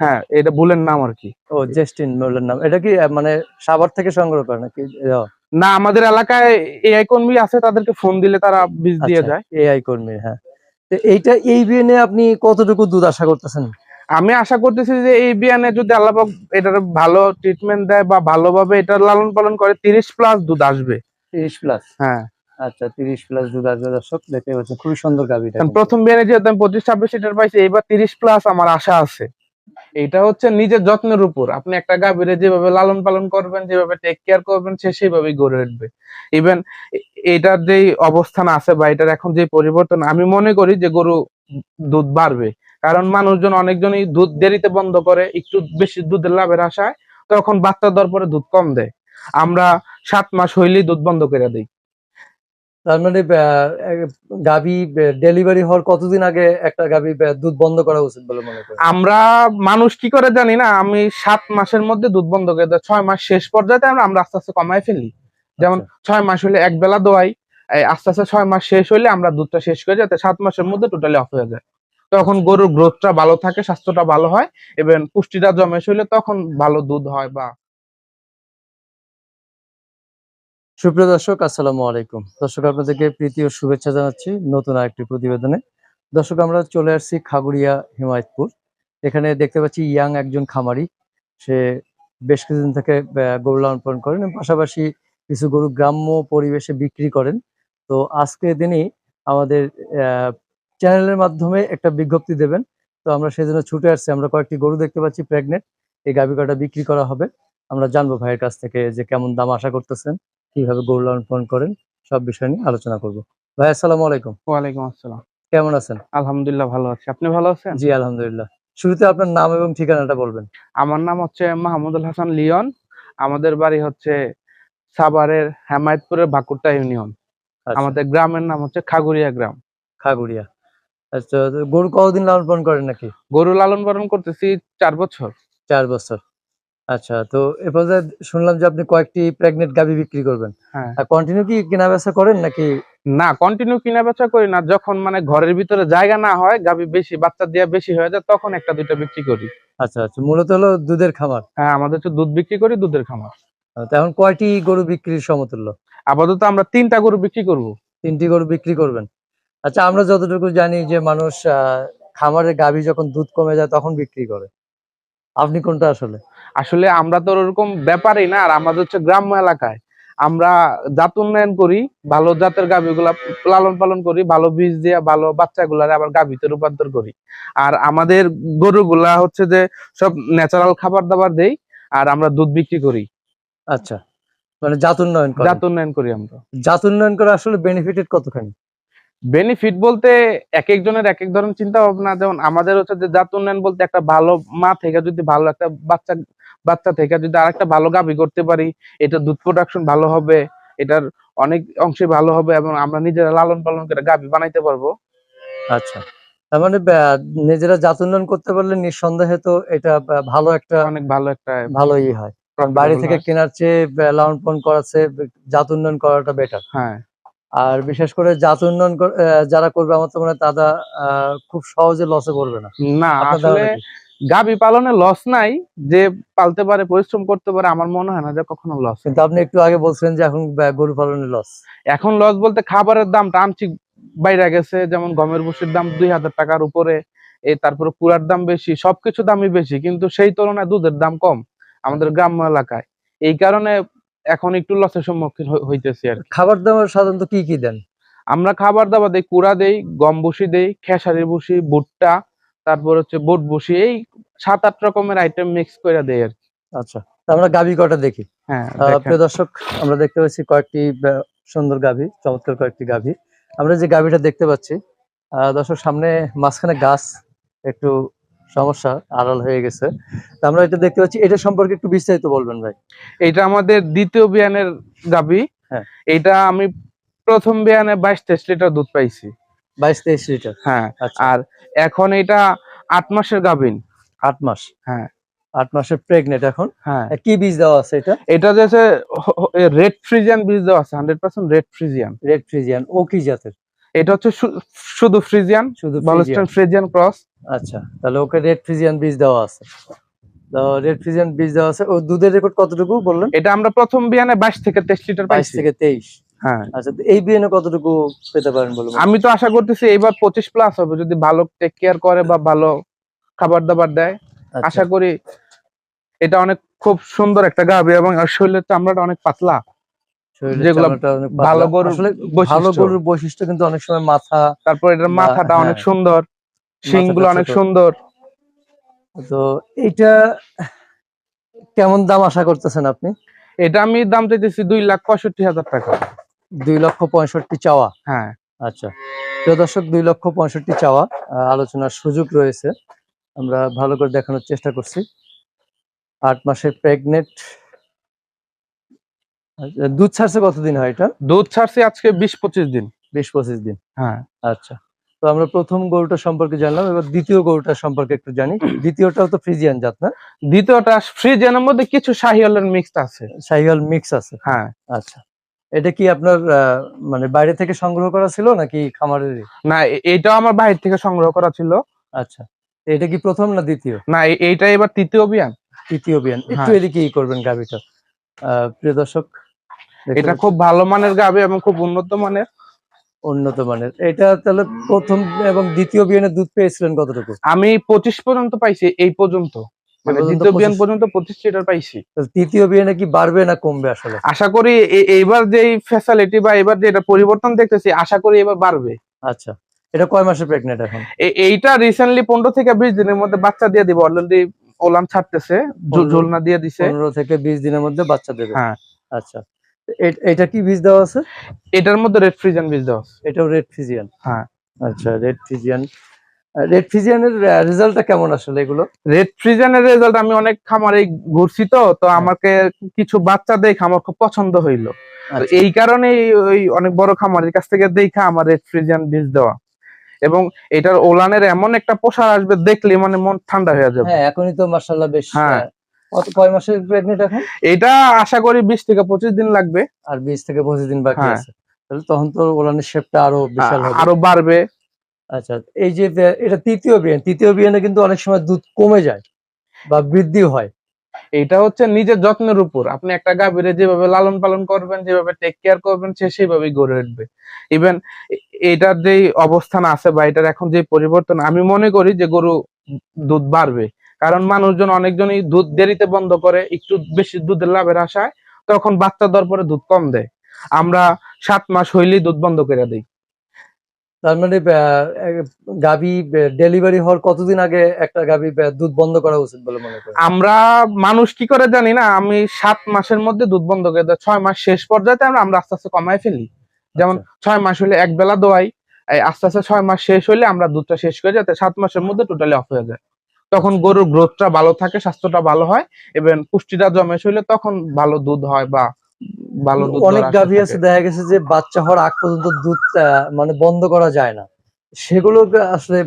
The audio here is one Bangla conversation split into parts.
হ্যাঁ এটা বুলের নাম আর কি ও জেস্টিন মূলের নাম। এটা কি মানে সাভার থেকে সংগ্রহ করে নাকি? না আমাদের এলাকায় এআই কর্মী আছে তাদেরকে ফোন দিলে তারা বীজ দিয়ে যায়। এআই কর্মী হ্যাঁ। তো এইটা এই বিয়ে আপনি কতটুকু দুধ আশা করতেছেন? আমি আশা করতেছি যে এই বিয়ানে যদি আল্লাহ এটার ভালো ট্রিটমেন্ট দেয় বা ভালোভাবে এটা লালন পালন করে তিরিশ প্লাস দুধ আসবে। তিরিশ প্লাস হ্যাঁ। আচ্ছা তিরিশ প্লাস দুধ আসবে দর্শক দেখতে পাচ্ছেন খুবই সুন্দর গাভিটা। প্রথম বিয়ানে যেহেতু আমি পঁচিশ ছাব্বিশ লিটার পাইছি এবার তিরিশ প্লাস আমার আশা আছে। এটা হচ্ছে নিজের যত্নের উপর। আপনি একটা গাভীরে যেভাবে লালন পালন করবেন, যেভাবে টেক কেয়ার করবেন, সে সেইভাবেই গড়ে উঠবে। ইভেন এটার যে অবস্থান আছে বা এটার এখন যে পরিবর্তন, আমি মনে করি যে গরু দুধ বাড়বে। কারণ মানুষজন অনেকজনই দুধ দেরিতে বন্ধ করে, একটু বেশি দুধের লাভের আশায়, তখন বাচ্চা দেওয়ার পরে দুধ কম দেয়। আমরা সাত মাস হইলেই দুধ বন্ধ করে দিই। তার মানে গাভি ডেলিভারি হওয়ার কতদিন আগে একটা গাভি দুধ বন্ধ করা উচিত বলে মনে করেন? আমরা মানুষ কি করে জানি না আমি সাত মাসের মধ্যে দুধ বন্ধ করে দেয় ছয় মাস শেষ পর্যায়ে আমরা আমরা আস্তে আস্তে কমাই ফেলি। যেমন ছয় মাস হলে এক বেলা দোয়াই আস্তে আস্তে ছয় মাস শেষ হলে আমরা দুধটা শেষ করে যাতে সাত মাসের মধ্যে টোটালি অফ হয়ে যায়। তখন গরুর গ্রোথটা ভালো থাকে স্বাস্থ্যটা ভালো হয় এবং পুষ্টিটা জমে হইলে তখন ভালো দুধ হয় বা সুপ্রিয় দর্শক, আসসালামু আলাইকুম। দর্শক, আপনাদেরকে প্রীতি ও শুভেচ্ছা জানাচ্ছি নতুন আরেকটি প্রতিবেদনে। দর্শক, আমরা চলে আসছি খাগুড়িয়া, হিমায়তপুর। এখানে দেখতে পাচ্ছি ইয়াং একজন খামারি। সে বেশ কিছুদিন থেকে গরু লালন পালন করেন পাশাপাশি কিছু গরু গ্রাম্য পরিবেশে বিক্রি করেন। তো আজকে তিনি আমাদের চ্যানেলের মাধ্যমে একটা বিজ্ঞপ্তি দেবেন। তো আমরা সেজন্য ছুটে আসছি। আমরা কয়েকটি গরু দেখতে পাচ্ছি প্রেগনেন্ট। এই গাভী বিক্রি করা হবে। আমরা জানব ভাইয়ের কাছ থেকে যে কেমন দাম আশা করতেছেন। কীভাবে গরু লালন পালন করেন সব বিষয় নিয়ে আলোচনা করব। ভাই আসসালামু আলাইকুম। ওয়ালাইকুম আসসালাম। কেমন আছেন? আলহামদুলিল্লাহ ভালো আছি। আপনি ভালো আছেন? জি আলহামদুলিল্লাহ। শুরুতে আপনার নাম এবং ঠিকানাটা বলবেন। আমার নাম হচ্ছে মাহমুদুল হাসান লিওন। আমাদের বাড়ি হচ্ছে সাভারের হেমায়তপুরের ভাকুরটা ইউনিয়ন। আচ্ছা, আমাদের গ্রামের নাম হচ্ছে খাগুরিয়া গ্রাম। খাগুড়িয়া। আচ্ছা গরু কতদিন লালন পালন করেন নাকি? গরু লালন পালন করতেছি চার বছর। চার বছর। আচ্ছা তো এ পর্যায়ে শুনলাম যে আপনি কয়েকটি প্রেগনেন্ট গাভী বিক্রি করবেন। হ্যাঁ। আর কন্টিনিউ কি কেনা বেচা করেন নাকি? না কন্টিনিউ কিনা বেচা করি না। যখন মানে ঘরের ভিতরে জায়গা না হয় গাবি বেশি বাচ্চা দেওয়া বেশি হয়ে যায় তখন একটা দুইটা বিক্রি করি। আচ্ছা আচ্ছা মূলত হলো দুধের খামার। হ্যাঁ আমাদের তো দুধ বিক্রি করি দুধের খামার। এখন কয়টি গরু বিক্রির সমতুল্য? আপাতত আমরা তিনটা গরু বিক্রি করব। তিনটি গরু বিক্রি করবেন। আচ্ছা আমরা যতটুকু জানি যে মানুষ আহ, খামারে গাভী যখন দুধ কমে যায় তখন বিক্রি করে। আপনি কোনটা আসলে? আসলে আমরা তো ওরকম ব্যাপারই না আর আমাদের হচ্ছে গ্রাম্য এলাকায়। আমরা জাত উন্নয়ন করি ভালো জাতের গাভীগুলা লালন পালন করি ভালো বীজ দিয়ে ভালো বাচ্চাগুলার আবার গাভীতে রূপান্তর করি। আর আমাদের গরুগুলা হচ্ছে যে সব ন্যাচারাল খাবার দাবার দেই আর আমরা দুধ বিক্রি করি। আচ্ছা মানে জাত উন্নয়ন জাত উন্নয়ন করি আমরা। জাত উন্নয়ন করে আসলে বেনিফিটেড কতখানি? বেনিফিট বলতে এক একজনের এক এক ধরনের চিন্তা ভাবনা। যেমন আমাদের হচ্ছে যে জাত উন্নয়ন বলতে একটা ভালো মা থেকে যদি ভালো একটা বাচ্চা বাচ্চা থেকে যদি আরেকটা ভালো গাভী করতে পারি এটা দুধ প্রোডাকশন ভালো হবে এটার অনেক অংশে ভালো হবে এবং আমরা নিজেরা লালন পালন করে গাভী বানাইতে পারব। আচ্ছা। তার মানে নিজেরা জাত উন্নয়ন করতে পারলে নিঃসন্দেহে তো এটা ভালো একটা অনেক ভালো একটা ভালোই হয়। কারণ বাইরে থেকে কেনার চেয়ে লালন পালন করার চেয়ে জাত উন্নয়ন করাটা বেটার হ্যাঁ। আর বিশেষ করে জাত উন্নয়ন যারা করবে আমার তো মনে হয় তারা খুব সহজে লসে পড়বে না। না আসলে গাভী পালনে লস নাই যে পালতে পারে পরিশ্রম করতে পারে আমার মনে হয় না যে কখনো লস কিন্তু আপনি একটু আগে বলছিলেন যে এখন গরু পালনে লস এখন লস বলতে খাবারের দামটা আংশিক বাইরে গেছে যেমন গমের ভুষির দাম দুই হাজার টাকার উপরে এই তারপরে কুড়ার দাম বেশি সবকিছু দামই বেশি কিন্তু সেই তুলনায় দুধের দাম কম আমাদের গ্রাম্য এলাকায়। এই কারণে এখন একটু লসের সম্মুখীন হইতেছি আর খাবার দাবার সাধারণত কি কি দেন? আমরা খাবার দাবার দেই কুড়া দেই গম ভুসি দেই খেসারির বসি ভুট্টা তারপর হচ্ছে বুট ভুসি এই সাত আট রকমের আইটেম মিক্স করে দেই আর। আচ্ছা আমরা গাভী কটা দেখি? হ্যাঁ প্রিয় দর্শক আমরা দেখতে পাচ্ছি কয়েকটি সুন্দর গাভী চমৎকার কয়েকটি গাভী। আমরা যে গাভীটা দেখতে পাচ্ছি আহ, দর্শক সামনে মাঝখানে গাছ একটু সমস্যা আড়াল হয়ে গেছে। তা আমরা এটা দেখতে পাচ্ছি এটা সম্পর্কে একটু বিস্তারিত বলবেন ভাই। এটা আমাদের দ্বিতীয় বিয়ানের গাবি হ্যাঁ। এইটা আমি প্রথম বিয়ানে বাইশ তেইশ লিটার দুধ পাইছি। বাইশ তেইশ লিটার? হ্যাঁ আচ্ছা। আর এখন এটা আট মাসের গাভিন। আট মাস? হ্যাঁ। আট মাসের প্রেগনেন্ট এখন? হ্যাঁ। কি বীজ দেওয়া আছে এটা? এটা যে রেড ফ্রিজিয়ান বীজ দেওয়া আছে hundred percent red Friesian red Friesian ও কি জাতের? এটা হচ্ছে শুধু ফ্রিজিয়ান শুধু বলস্টন ফ্রিজিয়ান ক্রস আচ্ছা তাহলে ওকে রেড ফ্রিজিয়ান বীজ দেওয়া আছে। তো রেড ফ্রিজিয়ান বীজ দেওয়া আছে। ও দুধের রেকর্ড কতটুকু বললেন? এটা আমরা প্রথম বিয়ানে থেকে লিটার থেকে তেইশ? হ্যাঁ। আচ্ছা এই বিয়ানে কতটুকু পেতে পারেন বলুন? আমি তো আশা করতেছি এবার পঁচিশ প্লাস হবে। যদি ভালো টেক কেয়ার করে বা ভালো খাবার দাবার দেয় আচ্ছা। আশা করি এটা অনেক খুব সুন্দর একটা গাভী এবং এর শরীরের চামড়াটা অনেক পাতলা। গরুর বৈশিষ্ট্য। ভালো গরুর বৈশিষ্ট্য কিন্তু অনেক সময় মাথা তারপর এটার মাথাটা অনেক হ্যাঁ। সুন্দর। শিংগুলো অনেক সুন্দর। তো এটা কেমন দাম আশা করতেছেন আপনি? এটা আমি দাম চাইতেছি দুই লাখ পঁয়ষট্টি হাজার টাকা। দুই লক্ষ পঁয়ষট্টি চাওয়া? হ্যাঁ। আচ্ছা। প্রিয় দর্শক দুই লক্ষ পঁয়ষট্টি চাওয়া আলোচনার সুযোগ রয়েছে। আমরা ভালো করে দেখানোর চেষ্টা করছি। আট মাসের প্রেগনেন্ট দুধ ছাড়ছে কতদিন হয় এটা? দুধ ছাড়ছে আজকে বিশ পঁচিশ দিন। বিশ পঁচিশ দিন। হ্যাঁ। আচ্ছা। তো আমরা প্রথম গরুটা সম্পর্কে জানলাম এবার দ্বিতীয় গরুটা সম্পর্কে একটু জানি। দ্বিতীয়টাও তো ফ্রিজিয়ান জাত না? দ্বিতীয়টা ফ্রিজের মধ্যে কিছু শাহিওয়ালের মিক্সড আছে। সাইওয়াল মিক্স আছে? হ্যাঁ। আচ্ছা। এটা কি আপনার মানে বাইরে থেকে সংগ্রহ করা ছিল নাকি খামারের না এ- এইটাও আমার বাইরে থেকে সংগ্রহ করা ছিল। আচ্ছা। এটা কি প্রথম না দ্বিতীয়? না এইটা এবার তৃতীয় অভিযান। তৃতীয় বিয়ান একটু হ্যাঁ। এদিকে ই করবেন গাভিটা। আহ, প্রিয় দর্শক এটা খুব ভালো মানের গাবে এবং খুব উন্নত মানের। উন্নত মানের। এটা তাহলে প্রথম এবং দ্বিতীয় বিয়ানে দুধ পেয়েছিলেন কতটুকু? আমি পঁচিশ পর্যন্ত পাইছি এই পর্যন্ত। মানে দ্বিতীয় বিয়ান পর্যন্ত পঁচিশ লিটার পাইছি। তাহলে তৃতীয় বিয়ানে কি বাড়বে না কমবে আসলে? আশা করি এইবার যে ফ্যাসিলিটি বা এবার যে এটা পরিবর্তন দেখতেছি আশা করি এবার বাড়বে। আচ্ছা। এটা কয় মাসে প্রেগনেন্ট এখন? এইটা রিসেন্টলি পনেরো থেকে বিশ দিনের মধ্যে বাচ্চা দিয়ে দিব। অলরেডি ওলান ছাড়তেছে ঝুলনা দিয়ে দিছে। পনেরো থেকে বিশ দিনের মধ্যে বাচ্চা দেবে। হ্যাঁ। আচ্ছা। এটা কি বীজ দেওয়া আছে? এটার মধ্যে রেড ফ্রিজান বীজ দেওয়া আছে। এটাও রেড ফিজিয়ান হ্যাঁ। আচ্ছা রেড ফিজিয়ান রেড ফিজিয়ানের রেজাল্টটা কেমন আসলে এগুলো? রেড ফ্রিজানের রেজাল্ট আমি অনেক খামারে ঘুরছি তো তো আমাকে কিছু বাচ্চা দেখে আমার খুব পছন্দ হইল। আচ্ছা, এই কারণে ওই অনেক বড় খামারের কাছ থেকে দেখা আমার রেড ফ্রিজিয়ান বীজ দেওয়া। এবং এটার ওলানের এমন একটা পোশাক আসবে দেখলে মানে মন ঠান্ডা হয়ে যাবে। হ্যাঁ এখনই তো মার্শাল্লাহ বেশ হ্যাঁ। কত কয় মাসের প্রেগনেন্ট এখন? এটা আশা করি বিশ থেকে পঁচিশ দিন লাগবে। আর বিশ থেকে পঁচিশ দিন বাকি হ্যাঁ। আছে। তাহলে তখন তো ওলানের শেপটা আরও বিশাল হবে। আরও বাড়বে। আচ্ছা এই যে এটা তৃতীয় বিয়ান তৃতীয় বিয়ানে কিন্তু অনেক সময় দুধ কমে যায় বা বৃদ্ধি হয়। এটা হচ্ছে নিজের যত্নের উপর। আপনি একটা গাভীরে যেভাবে লালন পালন করবেন যেভাবে টেক কেয়ার করবেন সে সেইভাবেই গড়ে উঠবে। ইভেন এটার যে অবস্থান আছে বা এটার এখন যে পরিবর্তন আমি মনে করি যে গরু দুধ বাড়বে। কারণ মানুষজন অনেকজনই দুধ দেরিতে বন্ধ করে একটু বেশি দুধের লাভের আশায় তখন বাচ্চা দেওয়ার পরে দুধ কম দেয়। আমরা সাত মাস হইলেই দুধ বন্ধ করে দিই। তার মানে গাবি ডেলিভারি হওয়ার কতদিন আগে একটা গাবি দুধ বন্ধ করা উচিত বলে মনে করেন? আমরা মানুষ কি করে জানি না আমি সাত মাসের মধ্যে দুধ বন্ধ করে দেয় ছয় মাস শেষ পর্যায়ে আমরা আমরা আস্তে আস্তে কমায় ফেলি। যেমন আচ্ছা, ছয় মাস হলে এক বেলা দোয়াই আস্তে আস্তে ছয় মাস শেষ হলে আমরা দুধটা শেষ করে যাতে সাত মাসের মধ্যে টোটালি অফ হয়ে যায়। তখন গরুর গ্রোথটা ভালো থাকে স্বাস্থ্যটা ভালো হয় এবং পুষ্টিটা জমে হইলে তখন ভালো দুধ হয় বা ভালো দুধ অনেক গাভী আছে দেখা গেছে যে বাচ্চা হওয়ার আগ পর্যন্ত দুধ মানে বন্ধ করা যায় না। সেগুলো আসলে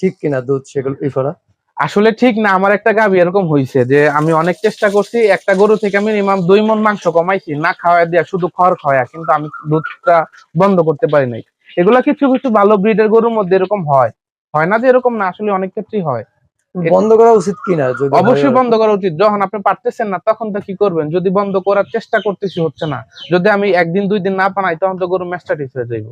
ঠিক কিনা দুধ সেগুলো ই করা আসলে ঠিক না আমার একটা গাভী এরকম হয়েছে যে আমি অনেক চেষ্টা করছি একটা গরু থেকে আমি মিনিমাম দুই মন মাংস কমাইছি না খাওয়া দিয়া শুধু খড় খাওয়া কিন্তু আমি দুধটা বন্ধ করতে পারি নাই। এগুলা কিছু কিছু ভালো ব্রিডের গরুর মধ্যে এরকম হয়। হয় না যে এরকম না আসলে অনেক ক্ষেত্রেই হয়। বন্ধ করা উচিত কিনা যদি অবশ্যই বন্ধ করা উচিত। যখন আপনি পারতেছেন না তখন তো কি করবেন? যদি বন্ধ করার চেষ্টা করতেছি হচ্ছে না। যদি আমি একদিন দুই দিন না পানাই তখন তো গরু ম্যাস্টাটিস হয়ে যাইব।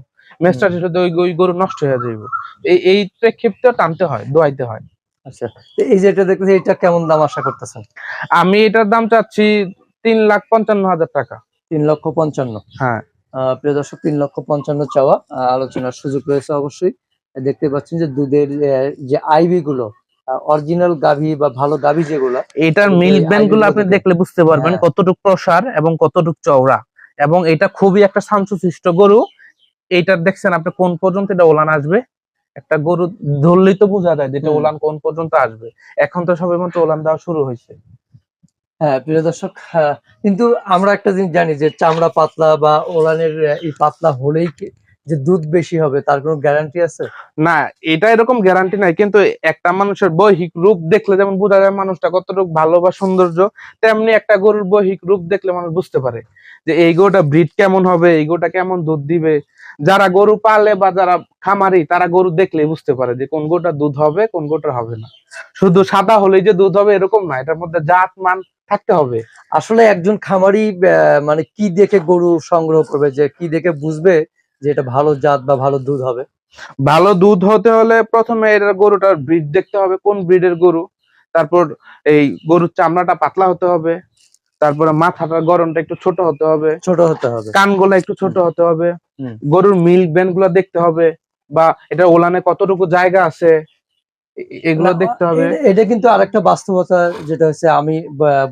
ম্যাস্টাটিস হতে ওই গরু নষ্ট হয়ে যাইব। এই এই প্রেক্ষিপ্তে টানতে হয় দোয়াইতে হয়। আচ্ছা এই যে এটা দেখতেছি এটা কেমন দাম আশা করতেছেন? আমি এটার দাম চাচ্ছি তিন লাখ পঞ্চান্ন হাজার টাকা। তিন লক্ষ পঞ্চান্ন। হ্যাঁ। প্রিয় দর্শক তিন লক্ষ পঞ্চান্ন চাওয়া আলোচনার সুযোগ রয়েছে অবশ্যই। দেখতে পাচ্ছেন যে দুধের যে আইভি গুলো অরিজিনাল গাভী বা ভালো গাভী যেগুলো এটার এটা মিল্ক এই ব্যান্ডগুলো আপনি দেখলে বুঝতে পারবেন হ্যাঁ। কতটুক প্রসার এবং কতটুক চওড়া। এবং এটা খুবই একটা শান্তশিষ্ট গরু। এইটার দেখছেন আপনি কোন পর্যন্ত এটা ওলান আসবে? একটা গরু ধরলেই তো বোঝা যায় যেটা ওলান কোন পর্যন্ত আসবে। এখন তো সবে মাত্র ওলান দেওয়া শুরু হয়েছে। হ্যাঁ প্রিয় দর্শক আহ, কিন্তু আমরা একটা জিনিস জানি যে চামড়া পাতলা বা ওলানের এই পাতলা হলেই কি- যে দুধ বেশি হবে তার কোনো গ্যারান্টি আছে? না এটা এরকম গ্যারান্টি নাই কিন্তু একটা মানুষের বৈহিক রূপ দেখলে যেমন বোঝা যায় মানুষটা কতটুকু ভালো বা সৌন্দর্য তেমনি একটা গরুর বৈহিক রূপ দেখলে মানুষ বুঝতে পারে যে এই গরুটা ব্রিড কেমন হবে এই গরুটা কেমন দুধ দিবে। যারা গরু পালে বা যারা খামারি তারা গরু দেখলে বুঝতে পারে যে কোন গরুটা দুধ হবে কোন গরুটা হবে না। শুধু সাদা হলেই যে দুধ হবে এরকম না এটার মধ্যে জাত মান থাকতে হবে। আসলে একজন খামারি মানে কি দেখে গরু সংগ্রহ করবে যে কি দেখে বুঝবে যে এটা ভালো জাত বা ভালো দুধ হবে। ভালো দুধ হতে হলে প্রথমে এটার গরুটার ব্রিড দেখতে হবে কোন ব্রিডের গরু। তারপর এই গরুর চামড়াটা পাতলা হতে হবে তারপরে মাথাটার গরমটা একটু ছোট হতে হবে ছোট হতে হবে। কানগুলো একটু ছোট হতে হবে। গরুর মিল্ক ব্যান্ডগুলো দেখতে হবে বা এটা ওলানে কতটুকু জায়গা আছে এগুলো দেখতে হবে। এটা কিন্তু আরেকটা বাস্তবতা যেটা হচ্ছে আমি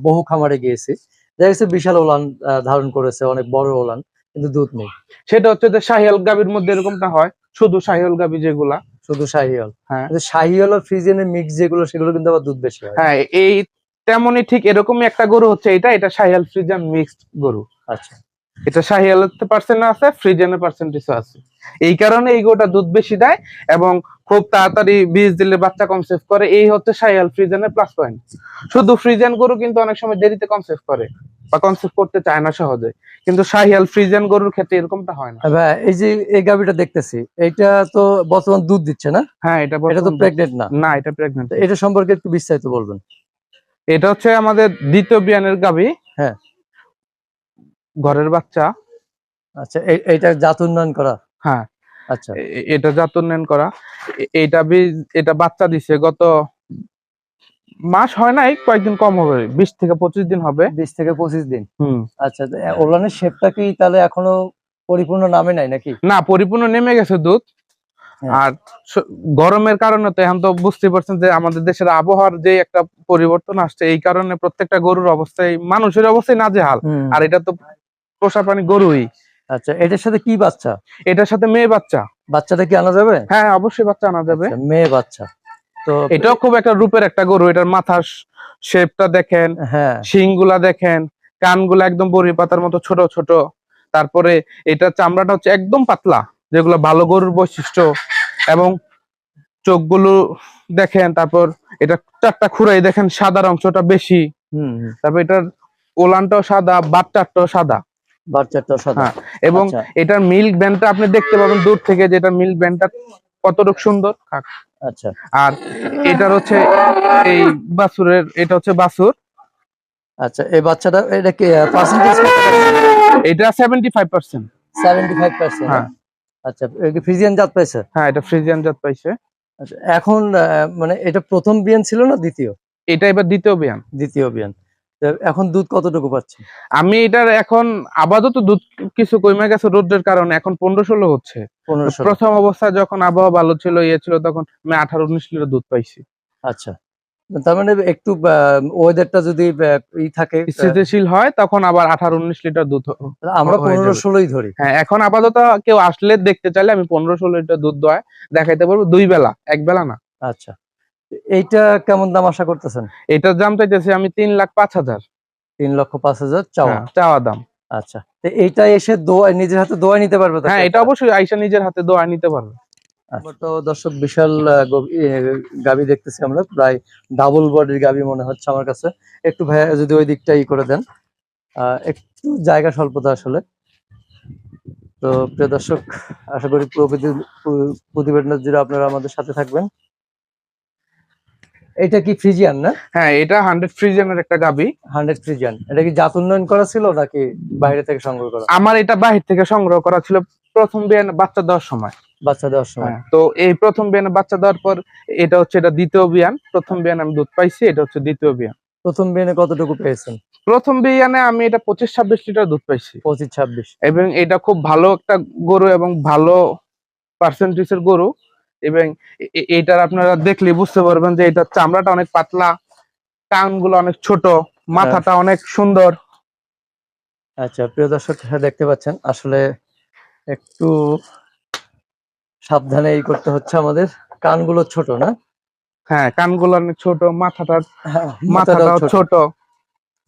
বহু খামারে গিয়েছি। দেখা গেছে বিশাল ওলান ধারণ করেছে অনেক বড় ওলান। কিন্তু দুধ নেই। সেটা হচ্ছে যে শাহিয়াল গাবির মধ্যে এরকমটা হয় শুধু শাহিয়াল গাবি যেগুলা। শুধু শাহিওয়াল। হ্যাঁ। শাহিওয়াল আর ফ্রিজিয়ানের মিক্স যেগুলো সেগুলো কিন্তু আবার দুধ বেশি হয়। হ্যাঁ এই তেমনই ঠিক এরকমই একটা গরু হচ্ছে এটা এটা শাহিয়াল ফ্রিজান মিক্সড গরু। আচ্ছা। এটা শাহিয়ালের পার্সেন্ট আছে ফ্রিজেনের পার্সেন্টেজও আছে। এই কারণে এই গরুটা দুধ বেশি দেয় এবং খুব তাড়াতাড়ি বীজ দিলে বাচ্চা কনসেপ্ট করে। এই হচ্ছে শাহিয়াল ফ্রিজেনের প্লাস পয়েন্ট শুধু ফ্রিজেন গরু কিন্তু অনেক সময় দেরিতে কনসেপ্ট করে। বা কনসেপ্ট করতে চায় না সহজে। কিন্তু শাহিয়াল ফ্রিজেন গরুর ক্ষেত্রে এরকমটা হয় না। ভাই, এই যে এই গাভিটা দেখতেছি এটা তো বর্তমান দুধ দিচ্ছে না? হ্যাঁ এটা এটা তো প্রেগনেন্ট না? না এটা প্রেগনেন্ট এটা সম্পর্কে একটু বিস্তারিত বলবেন। এটা হচ্ছে আমাদের দ্বিতীয় বিয়ানের গাবি হ্যাঁ। ঘরের বাচ্চা। আচ্ছা এ- এইটা জাত উন্নয়ন করা? হ্যাঁ। আচ্ছা। এটা জাত উন্নয়ন করা। এটা বীজ এটা বাচ্চা দিছে গত মাস হয় নাই কয়েকদিন কম হবে বিশ থেকে পঁচিশ দিন হবে। বিশ থেকে পঁচিশ দিন। হুম। আচ্ছা ওলানের শেপটা কি তাহলে এখনও পরিপূর্ণ নামে নাই নাকি? না পরিপূর্ণ নেমে গেছে দুধ। হ্যাঁ। আর গরমের কারণে তো এখন তো বুঝতে পারছেন যে আমাদের দেশের আবহাওয়ার যে একটা পরিবর্তন আসছে এই কারণে প্রত্যেকটা গরুর অবস্থায় মানুষের অবস্থায় নাজেহাল। হুম, আর এটা তো পোষা প্রাণী গরুই। আচ্ছা এটার সাথে কি বাচ্চা? এটার সাথে মেয়ে বাচ্চা। বাচ্চাটা কি আনা যাবে? হ্যাঁ অবশ্যই বাচ্চা আনা যাবে। আচ্ছা, মেয়ে বাচ্চা। এটাও খুব একটা রূপের একটা গরু এটার মাথার শেপটা দেখেন হ্যাঁ। শিংগুলা দেখেন কানগুলা একদম বড়ি পাতার মতো ছোট ছোট। তারপরে এটা চামড়াটা হচ্ছে একদম পাতলা যেগুলো ভালো গরুর বৈশিষ্ট্য। এবং চোখগুলো দেখেন তারপর এটা চারটা খুঁড়াই দেখেন সাদার অংশটা বেশি। তারপর এটার ওলানটাও সাদা সাদা। বাচ্চাটা সাদা। হ্যাঁ, এবং আচ্ছা। এটার মিল্ক ব্যান্ডটা আপনি দেখতে পাবেন দূর থেকে যে এটা মিল্ক ব্যান্ডটা কতটুকু সুন্দর। আচ্ছা। আর এটার হচ্ছে এই বাসুরের এটা হচ্ছে বাসুর আচ্ছা এই বাচ্চাটা এটা কি পার্সেন্টেজ এটা seventy five percent seventy five percent হ্যাঁ। আচ্ছা ফ্রিজিয়ান জাত পাইছে? হ্যাঁ এটা ফ্রিজিয়ান জাত পাইছে। আচ্ছা এখন মানে এটা প্রথম বিয়ান ছিল না দ্বিতীয়? এটা এবার দ্বিতীয় বিয়ান। দ্বিতীয় বিয়ান। এখন দুধ কতটুকু পাচ্ছে আমি এটার এখন আপাতত দুধ কিছু কমে গেছে রোদের কারণে এখন পনেরো ষোলো হচ্ছে। প্রথম অবস্থায় যখন আবহাওয়া ভালো ছিল ইয়ে ছিল তখন আমি আঠারো উনিশ লিটার দুধ পাইছি। আচ্ছা। তার মানে একটু ওয়েদারটা যদি ই থাকে স্থিতিশীল হয় তখন আবার আঠারো উনিশ লিটার দুধ আমরা পনেরো ষোলোই ধরি। হ্যাঁ এখন আপাতত কেউ আসলে দেখতে চাইলে আমি পনেরো ষোলো লিটার দুধ দোয়ায় দেখাইতে পারব দুই বেলা এক বেলা না। আচ্ছা। এইটা কেমন দাম আশা করতেছেন? এটার দাম চাইতেছি আমি তিন লাখ পাঁচ হাজার। তিন লক্ষ পাঁচ হাজার চাওয়া। হ্যাঁ, চাওয়া দাম। আচ্ছা তো এইটা এসে দোয়া নিজের হাতে দোয়া নিতে পারবে হ্যাঁ এটা অবশ্যই আইসা নিজের হাতে দোয়া নিতে পারবে। আমরা তো দর্শক বিশাল গাভী দেখতেছি আমরা প্রায় ডাবল বডির গাভী মনে হচ্ছে আমার কাছে। একটু ভাইয়া যদি ওই দিকটা ই করে দেন। আহ, একটু জায়গা স্বল্পতা আসলে। তো প্রিয় দর্শক আশা করি পুরো প্রতি- প্রতিবেদনের জুড়ে আপনারা আমাদের সাথে থাকবেন। এটা কি ফ্রিজিয়ান না? হ্যাঁ এটা হান্ড্রেড ফ্রিজেনের একটা গাবি। হান্ড্রেড ফ্রিজিয়ান এটা কি জাত উন্নয়ন করা ছিল নাকি বাইরে থেকে সংগ্রহ করা? আমার এটা বাহির থেকে সংগ্রহ করা ছিল প্রথম বিয়ানে বাচ্চা দেওয়ার সময়। বাচ্চা দেওয়ার সময়। হ্যাঁ, তো এই প্রথম বিয়ানে বাচ্চা দেওয়ার পর এটা হচ্ছে এটা দ্বিতীয় বিয়ান। প্রথম বিয়ানে আমি দুধ পাইছি এটা হচ্ছে দ্বিতীয় বিয়ান। প্রথম বিয়ানে কতটুকু পেয়েছেন? প্রথম বিয়ানে আমি এটা পঁচিশ ছাব্বিশ লিটার দুধ পাইছি। পঁচিশ ছাব্বিশ। এবং এটা খুব ভালো একটা গরু এবং ভালো পার্সেন্টেজের গরু। এবং এটার আপনারা দেখলে বুঝতে পারবেন যে এটার চামড়াটা অনেক পাতলা কানগুলো অনেক ছোট মাথাটা অনেক সুন্দর। আচ্ছা প্রিয় দর্শক হ্যাঁ, দেখতে পাচ্ছেন আসলে একটু সাবধানে এই করতে হচ্ছে আমাদের। কানগুলো ছোট না? হ্যাঁ কানগুলো অনেক ছোট মাথাটা মাথাটাও মাথাটাও ছোট।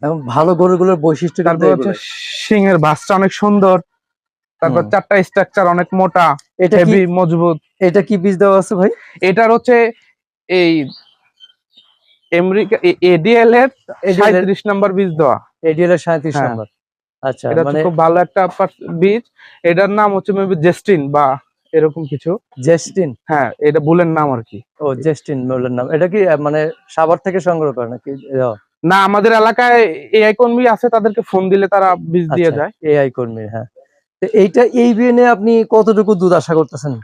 এবং ভালো গরুগুলোর বৈশিষ্ট্য কিন্তু তারপর হচ্ছে এগুলোই। সিংহের ভাসটা অনেক সুন্দর। তারপর চারটা স্ট্রাকচার অনেক মোটা এটা হেভি মজবুত। এটা কি বীজ দেওয়া আছে ভাই? এটার হচ্ছে এই আমেরিকা এডিএল এর ADL এর সাঁত্রিশ নাম্বার বীজ দেওয়া। এডিএল এর সাঁত্রিশ হ্যাঁ। নম্বর আচ্ছা এটা মানে খুব ভালো একটা বীজ। এটার নাম হচ্ছে মেবি জেস্টিন বা এরকম কিছু। জেস্টিন হ্যাঁ এটা বুলের নাম আর কি। ও জেস্টিন বললেন নাম। এটা কি মানে সাভার থেকে সংগ্রহ করে নাকি? না আমাদের এলাকায় এআই কর্মী আছে তাদেরকে ফোন দিলে তারা বীজ দিয়ে যায়। এআই কর্মী হ্যাঁ। এইটা এই বিএনএ আপনি কতটুকু দুধ আশা করতেছেন?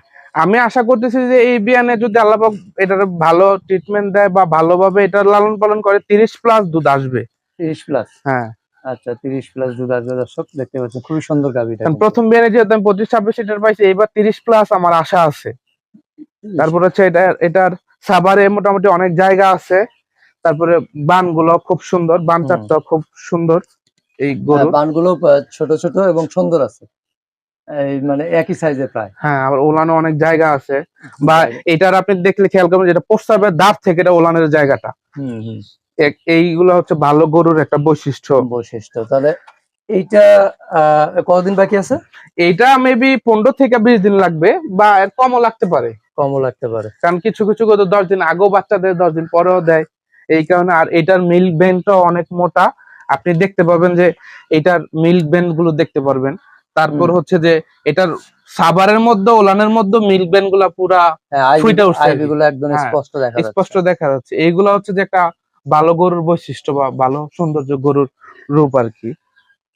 আমি আশা করতেছি যে এই বিয়ানে যদি আল্লাহ এটার ভালো ট্রিটমেন্ট দেয় বা ভালোভাবে এটা লালন পালন করে তিরিশ প্লাস দুধ আসবে। তিরিশ প্লাস হ্যাঁ। আচ্ছা তিরিশ প্লাস দুধ আসবে দর্শক দেখতে পাচ্ছেন খুবই সুন্দর গাভিটা। প্রথম বিয়ানে যেহেতু আমি পঁচিশ ছাব্বিশ লিটার পাইছি এবার তিরিশ প্লাস আমার আশা আছে। তারপর হচ্ছে এটা এটার সাভারে মোটামুটি অনেক জায়গা আছে। তারপরে বানগুলো খুব সুন্দর বান। চারটা খুব সুন্দর এই হ্যাঁ, বানগুলো ছোট ছোট এবং সুন্দর আছে। মানে একই সাইজের প্রায়। হ্যাঁ আবার ওলানো অনেক জায়গা আছে। বা এটার আপনি দেখলে খেয়াল করবেন যেটা প্রস্তাবের দাঁত থেকে এটা ওলানের জায়গাটা। হুম হুম। এক- এইগুলো হচ্ছে ভালো গরুর একটা বৈশিষ্ট্য। বৈশিষ্ট্য। তাহলে এইটা কতদিন বাকি আছে? এইটা মেবি পনেরো থেকে বিশ দিন লাগবে বা এর কমও লাগতে পারে। কমও লাগতে পারে। কারণ কিছু কিছু গরু দশ দিন আগেও বাচ্চা দেয় দশ দিন পরেও দেয়। এই কারণে আর এটার মিল্ক ভ্যানটাও অনেক মোটা। আপনি দেখতে পাবেন যে এটার মিল্ক ভ্যানগুলো দেখতে পারবেন। তারপর হচ্ছে যে এটার সাবারের মধ্যে ওলানের মধ্যে মিল্ক ভ্যানগুলা পুরা হ্যাঁ ফুইটা উঠছে একদম হ্যাঁ, স্পষ্ট দেখা যাচ্ছে। স্পষ্ট দেখা যাচ্ছে। এইগুলা হচ্ছে যে একটা ভালো গরুর বৈশিষ্ট্য বা ভালো সৌন্দর্য গরুর রূপ আর কি।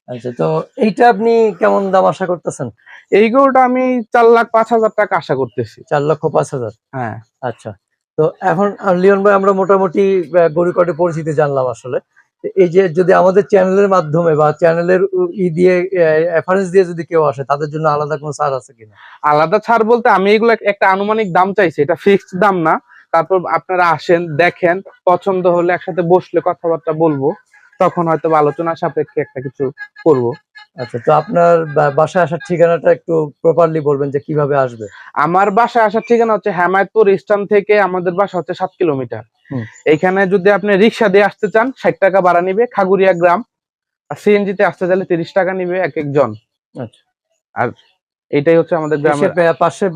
আচ্ছা তো এইটা আপনি কেমন দাম আশা করতেছেন? এই গরুটা আমি চার লাখ পাঁচ হাজার টাকা আশা করতেছি। চার লক্ষ পাঁচ হাজার? হ্যাঁ। আচ্ছা তো এখন লিওন ভাই আমরা মোটামুটি গরু কটে পরিচিতি জানলাম আসলে। এই যে যদি আমাদের চ্যানেলের মাধ্যমে বা চ্যানেলের ই দিয়ে রেফারেন্স দিয়ে যদি কেউ আসে তাদের জন্য আলাদা কোনো ছাড় আছে কিনা? আলাদা ছাড় বলতে আমি এগুলো একটা আনুমানিক দাম চাইছি এটা ফিক্সড দাম না। তারপর আপনারা আসেন দেখেন পছন্দ হলে একসাথে বসলে কথাবার্তা বলব তখন হয়তো আলোচনা সাপেক্ষে একটা কিছু করব। আচ্ছা তো আপনার বাসায় আসার ঠিকানাটা একটু প্রপারলি বলবেন যে কীভাবে আসবে? আমার বাসায় আসার ঠিকানা হচ্ছে হেমায়তপুর স্টান থেকে আমাদের বাসা হচ্ছে সাত কিলোমিটার। এখানে যদি আপনি রিক্সা দিয়ে আসতে চান ষাট টাকা ভাড়া নিবে খাগুরিয়া গ্রাম। আর সিএনজি তে আসতে চাইলে তিরিশ টাকা নিবে এক একজন। আচ্ছা। আর এটাই হচ্ছে আমাদের গ্রামের পাশে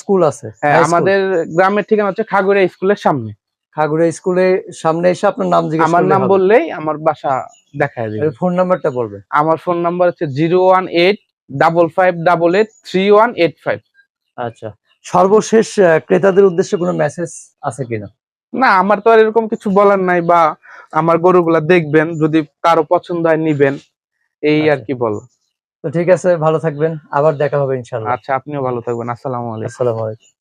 স্কুল আছে। হ্যাঁ, আমাদের গ্রামের ঠিকানা হচ্ছে খাগুরিয়া স্কুলের সামনে। খাগুড়া স্কুলের সামনে এসে আপনার নাম জিজ্ঞেস আমার নাম বললেই আমার বাসা দেখায় দিবে। এর ফোন নাম্বারটা বলবেন। আমার ফোন নাম্বার হচ্ছে zero one eight double five double eight three one eight five. আচ্ছা। সর্বশেষ ক্রেতাদের উদ্দেশ্যে কোনো মেসেজ আছে কিনা? না আমার তো আর এরকম কিছু বলার নাই বা আমার গরুগুলা দেখবেন যদি কারও পছন্দ হয় নিবেন। এই আর আচ্ছা। কি বল। তো ঠিক আছে ভালো থাকবেন আবার দেখা হবে ইনশাল্লাহ আচ্ছা আপনিও ভালো থাকবেন আসসালামু আলাইকুম। আসসালামু আলাইকুম।